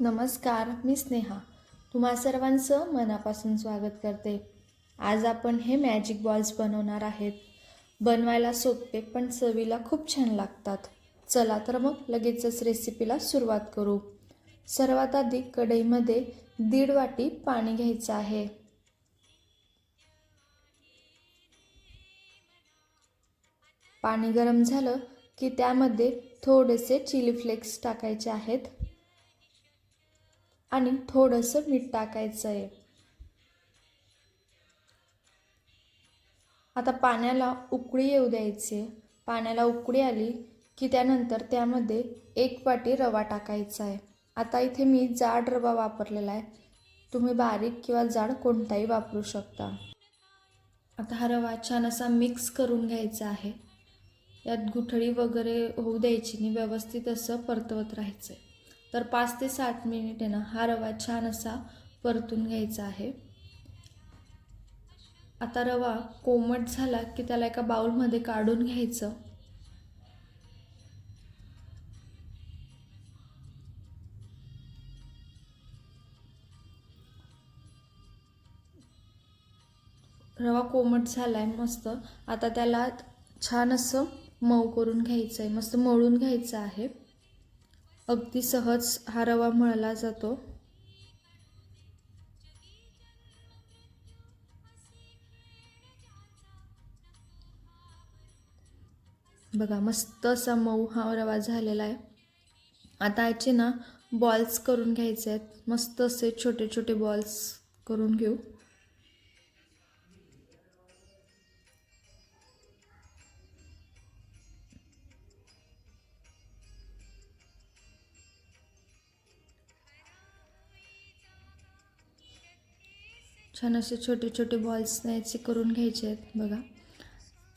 नमस्कार मी स्नेहा. तुम्हा सर्वांचं मनापासून स्वागत करते. आज आपण हे मॅजिक बॉल्स बनवणार आहेत. बनवायला सोपे पण चवीला खूप छान लागतात. चला तर मग लगेचच रेसिपीला सुरुवात करू. सर्वात आधी कढईमध्ये दीड वाटी पाणी घ्यायचं आहे. पाणी गरम झालं की त्यामध्ये थोडेसे चिली फ्लेक्स टाकायचे आहेत. आणि थोडंसं मीठ टाकायचं आहे आता पाण्याला उकळी येऊ द्यायची. पाण्याला उकळी आली की त्यानंतर त्यामध्ये एक वाटी रवा टाकायचा आहे आता इथे मी जाड रवा वापरलेला आहे. तुम्ही बारीक किंवा जाड कोणताही वापरू शकता. आता हा रवा छान असा मिक्स करून घ्यायचा आहे. यात गुठळी वगैरे होऊ द्यायची नाही. व्यवस्थित असं परतवत राहायचं आहे तर पाच ते सात मिनिट आहे ना हा रवा छान असा परतून घ्यायचा आहे. आता रवा कोमट झाला की त्याला एका बाउलमध्ये काढून घ्यायचं. रवा कोमट झाला आहे मस्त. आता त्याला छान असं मऊ करून घ्यायचं आहे मस्त मळून घ्यायचं आहे. अगदी सहज हा रवा मळला जातो. बघा मस्त असा मऊ हा रवा झालेला आहे. आता याचे ना बॉल्स करून घ्यायचे आहेत. मस्त असे छोटे छोटे बॉल्स करून घेऊ. छान असे छोटे छोटे बॉल्स न्यायचे करून घ्यायचे आहेत बघा.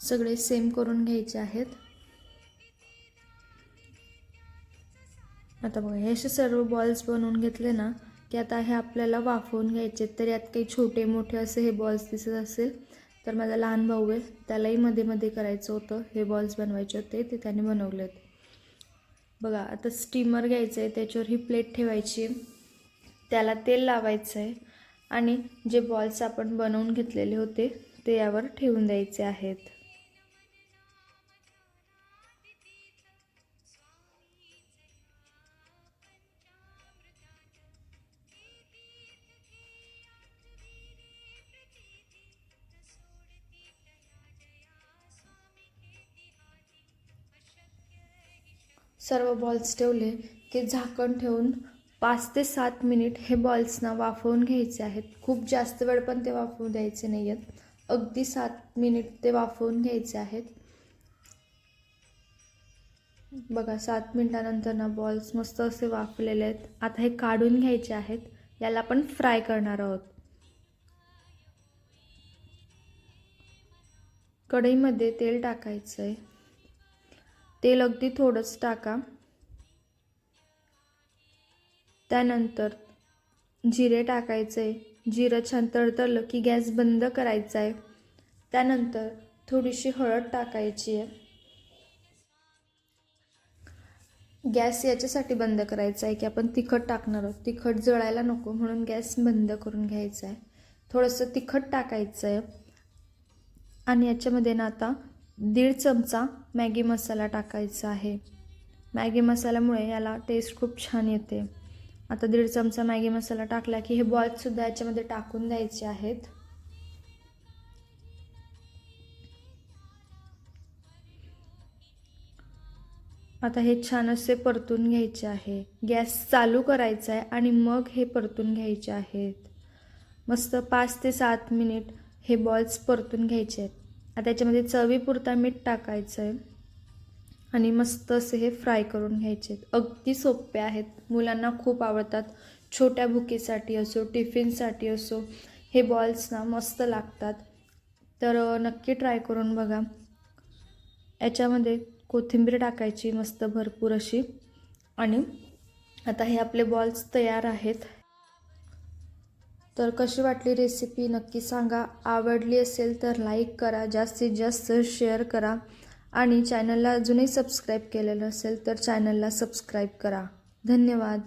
सगळे सेम करून घ्यायचे आहेत. आता बघा हे असे सर्व बॉल्स बनवून घेतले ना की आता हे आपल्याला वाफवून घ्यायचे तर यात काही छोटे मोठे असे हे बॉल्स दिसत असेल तर माझा लहान भाऊ आहे त्यालाही मध्ये मध्ये करायचं होतं. हे बॉल्स बनवायचे होते ते त्याने बनवले होते. बघा आता स्टीमर घ्यायचं आहे त्याच्यावर ही प्लेट ठेवायची. त्याला तेल लावायचं आहे आणि जे बॉल्स आपण बनवून घेतलेले होते ते यावर ठेवून द्यायचे आहेत. सर्व बॉल्स ठेवले की झाकण ठेवून पाच ते सात मिनिट हे बॉल्सना वाफवून घ्यायचे आहेत. खूप जास्त वेळ पण ते वाफवून द्यायचे नाही आहेत अगदी सात मिनिट ते वाफवून घ्यायचे आहेत. बघा सात मिनिटानंतर ना बॉल्स मस्त असे वाफलेले आहेत. आता हे काढून घ्यायचे आहेत. याला आपण फ्राय करणार आहोत. कढईमध्ये तेल टाकायचं आहे तेल अगदी थोडंच टाका. त्यानंतर जिरे टाकायचे जिरं छान तळतळलं की गॅस बंद करायचा आहे त्यानंतर थोडीशी हळद टाकायची आहे. गॅस याच्यासाठी बंद करायचा आहे की आपण तिखट टाकणार आहोत. तिखट जळायला नको म्हणून गॅस बंद करून घ्यायचा आहे थोडंसं तिखट टाकायचं आहे आणि याच्यामध्ये ना आता दीड चमचा मॅगी मसाला टाकायचा आहे. मॅगी मसाल्यामुळे याला टेस्ट खूप छान येते. आता दीड चमचा मॅगी मसाला टाकला की हे बॉल्ससुद्धा याच्यामध्ये टाकून द्यायचे आहेत. आता हे छान असे परतून घ्यायचे आहे. गॅस चालू करायचा आहे आणि मग हे परतून घ्यायचे आहेत. मस्त पाच ते सात मिनिट हे बॉल्स परतून घ्यायचे आहेत. आता त्याच्यामध्ये चवीपुरता मीठ टाकायचं आहे आणि मस्त असे हे फ्राय करून घ्यायचे. अगदी सोपे आहेत. मुलांना खूप आवडतात. छोट्या भुकीसाठी असो टिफिनसाठी असो हे बॉल्स ना मस्त लागतात. तर नक्की ट्राय करून बघा. याच्यामध्ये कोथिंबीर टाकायची मस्त भरपूर अशी. आणि आता हे आपले बॉल्स तयार आहेत. तर कशी वाटली रेसिपी नक्की सांगा. आवडली असेल तर लाईक करा. जास्तीत जास्त शेअर करा. आणि चॅनलला अजूनही सबस्क्राईब केलेलं असेल तर चॅनलला सबस्क्राईब करा. धन्यवाद.